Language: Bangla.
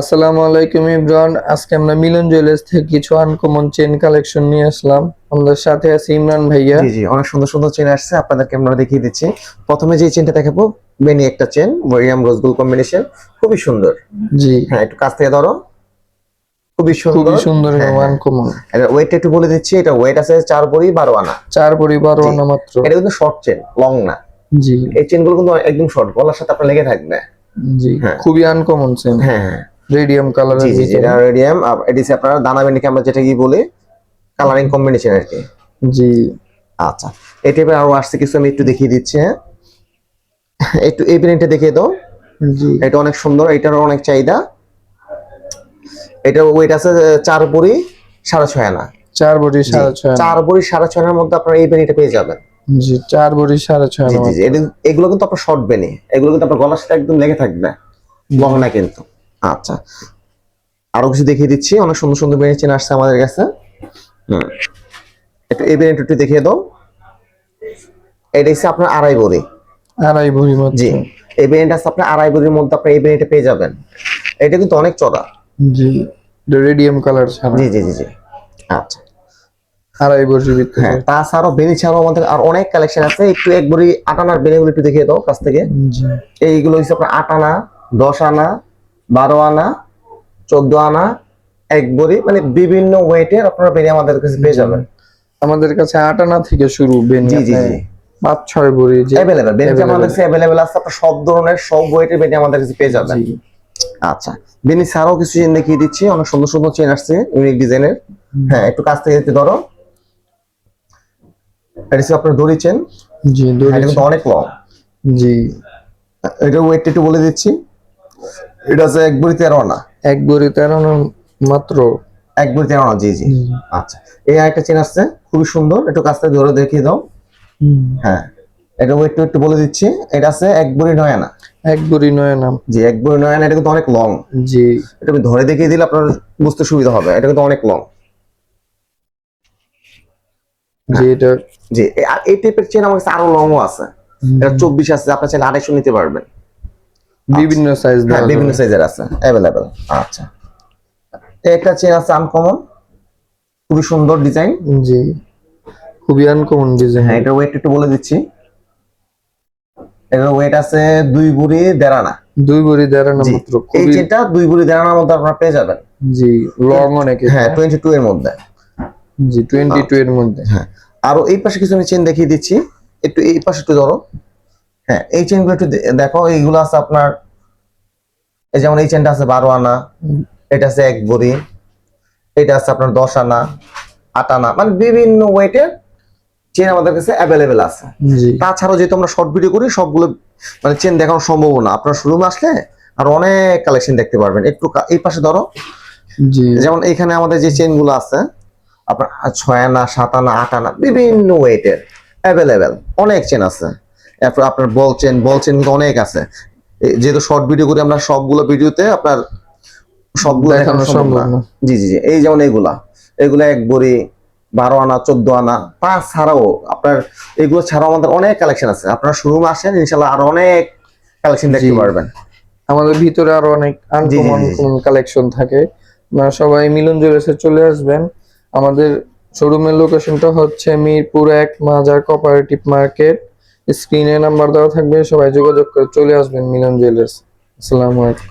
আসসালামু আলাইকুম ইমরান। আজকে আমরা মিলন জুয়েলার্স থেকে কিছু আনকমন চেন কালেকশন নিয়ে আসলাম। আমাদের সাথে আছে ইমরান ভাইয়া। জি জি অনেক সুন্দর সুন্দর চেন আসছে আপনাদেরকে আমরা দেখিয়ে দিচ্ছি। প্রথমে যে চেনটা দেখাবো বেনি একটা চেন মরিয়াম রোজগুল কম্বিনেশন খুবই সুন্দর। জি। হ্যাঁ একটু কাছ থেকে ধরো। খুবই সুন্দর। খুবই সুন্দর হ্যাঁ, এবং হ্যাঁ। আনকমন এটা ওয়েট একটু বলে দিচ্ছি এটা ওয়েট আছে চার বড়ি বারো আনা। চার পরিবার জি। আনা মাত্র। এটা কিন্তু শর্ট চেন লং না। জি। এই চেনগুলো কিন্তু একদম শর্ট গলার সাথে আপনার লেগে থাকবে। জি। হ্যাঁ। খুবই আনকমন চেন হ্যাঁ হ্যাঁ। রেডিয়াম কালার জি জি এটা রেডিয়াম এটি আপনার দানা বেনিকে আমরা যেটা কি বলি কালারিং কম্বিনেশন আর কি। জি। আচ্ছা এই টাইপের আরও আসছে কিছু আমি একটু দেখিয়ে দিচ্ছি হ্যাঁ? একটু এই বেনিটা দেখিয়ে দাও। জি। এটা অনেক সুন্দর এটারও অনেক চাহিদা। এটা ওয়েট আছে চার বড়ি সাড়ে ছয় আনা। চার বড়ি সাড়ে ছয়। চার বড়ি সাড়ে ছয় আনার মধ্যে আপনারা এই বেনিটা পেয়ে যাবেন। জি চার বড়ি সাড়ে ছয় আনা এগুলো- কিন্তু আপনার শর্ট বেনি এগুলো কিন্তু আপনার গলার সাথে একদম লেগে থাকবে। লং না কিন্তু। আচ্ছা। আরও কিছু দেখিয়ে দিচ্ছি। অনেক সুন্দর সুন্দর বেনি চেন আসছে আমাদের কাছে। একটু এই বেনিটা একটু দেখিয়ে দাও। এটা হচ্ছে আপনার আড়াই বড়ি। আড়াই ভরি মাত্র জি। এই বেনিটা আছে আপনার আড়াই বড়ির মধ্যে আপনি এই বেনিটা পেয়ে যাবেন। এটা কিন্তু অনেক চড়া জি। রেডিয়াম কালার ছাড়া। জি জি জি জি। আচ্ছা। আড়াই বড়ির ভিতরে। হ্যাঁ তাছাড়াও বেনি ছাড়াও আমাদের আর অনেক কালেকশন আছে। একটু একবারই আট আনার বেনিগুলো একটু দেখিয়ে দাও কাছ থেকে। জি। এইগুলো হচ্ছে আপনার আট আনা দশ আনা বারো আনা চোদ্দ আনা এক বড়ি মানে বিভিন্ন ওয়েটের আপনারা বেনি আমাদের কাছে পেয়ে যাবেন। আমাদের কাছে আট আনা থেকে শুরু বেনি জি জি জি। পাঁচ ছয় বড়ি যে অ্যাভেলেবেল বেনি আমাদের কাছে অ্যাভেলেবেল আছে আপনার সব ধরনের সব ওয়েটের বেনি আমাদের কাছে পেয়ে যাবেন। আচ্ছা বেনি ছাড়াও কিছু চেন দেখিয়ে দিচ্ছি অনেক সুন্দর সুন্দর চেন আসছে ইউনিক ডিজাইনের হ্যাঁ একটু কাছ থেকে একটু ধরো। এটা হচ্ছে আপনার দড়ি চেন জি দড়ি অনেক লং জি। এটা ওয়েট একটু বলে দিচ্ছি। এটা আছে এক বড়ি তেরো আনা এক বড়ি তেরো আনা মাত্র। এক বড়ি তেরো আনা জি জি। আচ্ছা। এই আরেকটা চেন আসছে খুবই সুন্দর। একটু কাছ থেকে ধরে দেখিয়ে দাও। হ্যাঁ। এটা ওয়েট একটু বলে দিচ্ছি। এটা আছে এক বড়ি নয় আনা। এক বড়ি নয় নাম জি এক বড়ি নয় আনা এটা কিন্তু অনেক লং জি। এটা আমি ধরে দেখিয়ে দিলে আপনার বুঝতে সুবিধা হবে। এটা কিন্তু অনেক লং জি এটা জি আর এই টাইপের চেন আমার কাছে আরও লংও আছে। এটা চব্বিশ আছে আপনার চাইলে আড়াইশো নিতে পারবেন। বিভিন্ন সাইজ হ্যাঁ বিভিন্ন সাইজের আছে অ্যাভেলেবেল আচ্ছা। একটা চেন আছে আনকমন খুবই সুন্দর ডিজাইন জি খুবই আনকমন ডিজাইন হ্যাঁ এটার ওয়েট একটু বলে দিচ্ছি। এটার ওয়েট আছে দুই বুড়ি দেড় আনা। দুই বড়ি দেড় আনা মাত্র এই চেনটা দুই বুড়ি দেড় মধ্যে আপনারা পেয়ে যাবেন। জি লং অনেক। হ্যাঁ টোয়েন্টি টু এর মধ্যে। জি টোয়েন্টি টু এর মধ্যে। হ্যাঁ আরও এই পাশে কিছু আমি চেন দেখিয়ে দিচ্ছি। একটু এই পাশে একটু ধরো। হ্যাঁ এই চেনগুলো একটু দেখো এইগুলো আছে আপনার এই যেমন এই চেনটা আছে বারো আনা এটা আছে এক ভরি এটা আছে আপনার দশ আনা আট আনা মানে বিভিন্ন ওয়েটের চেন আমাদের কাছে অ্যাভেলেবেল আছে। তাছাড়াও যেহেতু আমরা শর্ট ভিডিও করি সবগুলো মানে চেন দেখানো সম্ভব না। আপনার শোরুমে আসলে আর অনেক কালেকশন দেখতে পারবেন। একটু এই পাশে ধরো। যেমন এখানে আমাদের যে চেনগুলো আছে আপনার ছয় আনা সাত আনা আট আনা বিভিন্ন ওয়েটের অ্যাভেলেবেল অনেক চেন আছে। এরপর আপনার বল চেন বল চেন কিন্তু অনেক আছে। যেহেতু শর্ট ভিডিও করি আমরা সবগুলো ভিডিওতে আপনার সবগুলো দেখানো সম্ভব না। জি জি জি এই যেমন এগুলা। এগুলা এক বড়ি বারো আনা চোদ্দ আনা পাঁচ ছাড়াও আপনার এগুলো ছাড়াও আমাদের অনেক কালেকশন আছে। আপনারা শোরুমে আসেন ইনশাল্লাহ আরও অনেক কালেকশন দেখতে পারবেন। আমাদের ভিতরে আরও অনেক আনকমন। কালেকশন থাকে। আপনারা সবাই মিলন জুয়েলার্সে চলে আসবেন। আমাদের শোরুমের লোকেশনটা হচ্ছে মিরপুর এক মাজার কোঅপারেটিভ মার্কেট স্ক্রিনে নাম্বার দেওয়া থাকবে সবাই যোগাযোগ করে চলে আসবেন মিলন জুয়েলার্স আসসালামু আলাইকুম।